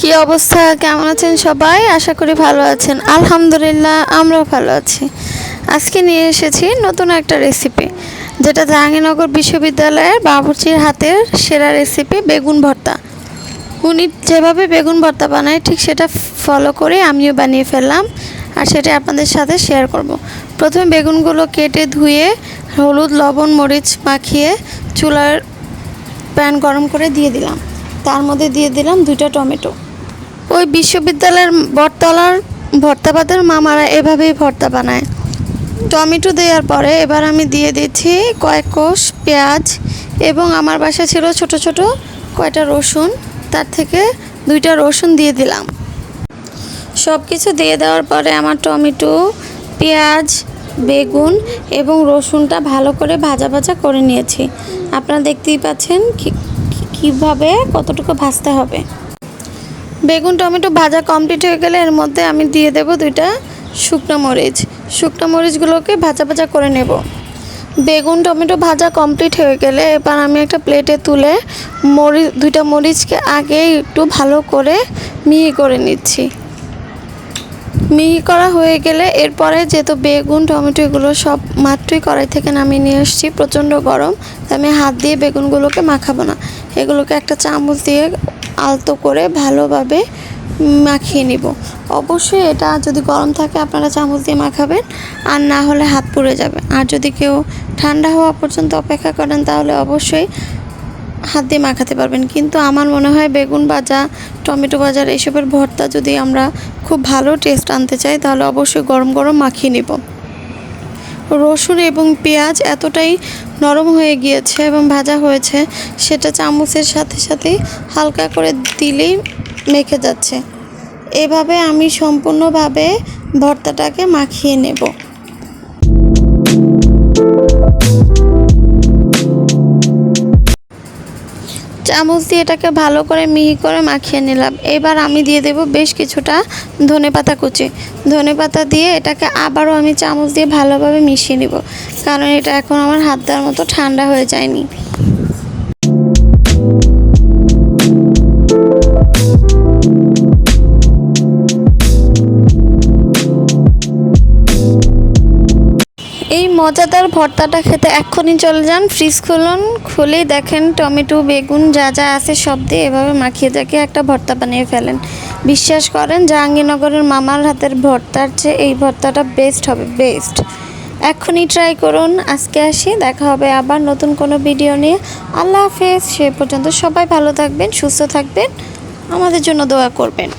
কি অবস্থা? কেমন আছেন সবাই? আশা করি ভালো আছেন। আলহামদুলিল্লাহ, আমরাও ভালো আছি। আজকে নিয়ে এসেছি নতুন একটা রেসিপি যেটা জাহাঙ্গীরনগর বিশ্ববিদ্যালয়ের বাবুর্চির হাতের সেরা রেসিপি বেগুন ভর্তা। উনি যেভাবে বেগুন ভর্তা বানায়, ঠিক সেটা ফলো করে আমিও বানিয়ে ফেললাম আর সেটা আপনাদের সাথে শেয়ার করব। প্রথমে বেগুনগুলো কেটে ধুয়ে হলুদ, লবণ, মরিচ মাখিয়ে চুলার প্যান গরম করে দিয়ে দিলাম। তার মধ্যে দিয়ে দিলাম দুইটা টমেটো। ওই বিশ্ববিদ্যালয়ের বটতলার ভর্তাবাদের মামারা এভাবেই ভর্তা বানায়। টমেটো দেওয়ার পরে এবার আমি দিয়ে দিচ্ছি কয়েক কোষ পেঁয়াজ এবং আমার বাসা ছিল ছোট ছোট কয়টা রসুন, তার থেকে দুইটা রসুন দিয়ে দিলাম। সব কিছু দিয়ে দেওয়ার পরে আমার টমেটো, পেঁয়াজ, বেগুন এবং রসুনটা ভালো করে ভাজা ভাজা করে নিয়েছি। আপনারা দেখতেই পাচ্ছেন কীভাবে কতটুকু ভাজতে হবে। বেগুন, টমেটো ভাজা কমপ্লিট হয়ে গেলে এর মধ্যে আমি দিয়ে দেব দুইটা শুকনো মরিচ। শুকনো মরিচগুলোকে ভাজা ভাজা করে নেব। বেগুন, টমেটো ভাজা কমপ্লিট হয়ে গেলে এবার আমি একটা প্লেটে তুলে মরিচ দুইটা মরিচকে আগে একটু ভালো করে মিহি করে নিচ্ছি। মিহি করা হয়ে গেলে এরপরে যেহেতু বেগুন, টমেটো এগুলো সব মাত্রই কড়াই থেকে নামিয়ে নিয়ে এসেছি, প্রচণ্ড গরম আমি হাত দিয়ে বেগুনগুলোকে মাখাবো না। এগুলোকে একটা চামচ দিয়ে আলতো করে ভালোভাবে মাখিয়ে নিব। অবশ্যই এটা যদি গরম থাকে আপনারা চামচ দিয়ে মাখাবেন, আর না হলে হাত পুড়ে যাবে। আর যদি কেউ ঠান্ডা হওয়া পর্যন্ত অপেক্ষা করেন, তাহলে অবশ্যই হাত দিয়ে মাখাতে পারবেন। কিন্তু আমার মনে হয় বেগুন ভাজা, টমেটো ভাজার এসবের ভর্তা যদি আমরা খুব ভালো টেস্ট আনতে চাই, তাহলে অবশ্যই গরম গরম মাখিয়ে নেব। রসুন এবং পেঁয়াজ এতটাই নরম হয়ে গিয়েছে এবং ভাজা হয়েছে, সেটা চামচের সাথে সাথে হালকা করে দিলেই মেখে যাচ্ছে। এভাবে আমি সম্পূর্ণভাবে ভর্তাটাকে মাখিয়ে নেব। চামচ দিয়ে এটাকে ভালো করে মিহি করে মাখিয়ে নিলাম। এবার আমি দিয়ে দেব বেশ কিছুটা ধনেপাতা কুচি। ধনেপাতা দিয়ে এটাকে আবারও আমি চামচ দিয়ে ভালোভাবে মিশিয়ে নিব। কারণ এটা এখন আমার হাত দেওয়ার মতো ঠান্ডা হয়ে যায়নি। এই মজাদার ভর্তাটা খেতে এক্ষুনি চলে যান। ফ্রিজ খুলুন, খুলেই দেখেন টমেটো, বেগুন যা যা আছে সব দিয়ে এভাবে মাখিয়ে তাকে একটা ভর্তা বানিয়ে ফেলেন। বিশ্বাস করেন জাহাঙ্গীরনগরের মামার হাতের ভর্তার চেয়ে এই ভর্তাটা বেস্ট হবে বেস্ট এক্ষুনি ট্রাই করুন, আজকে আসি, দেখা হবে আবার নতুন কোনো ভিডিও নিয়ে। আল্লাহ হাফেজ, সে পর্যন্ত সবাই ভালো থাকবেন, সুস্থ থাকবেন, আমাদের জন্য দোয়া করবেন।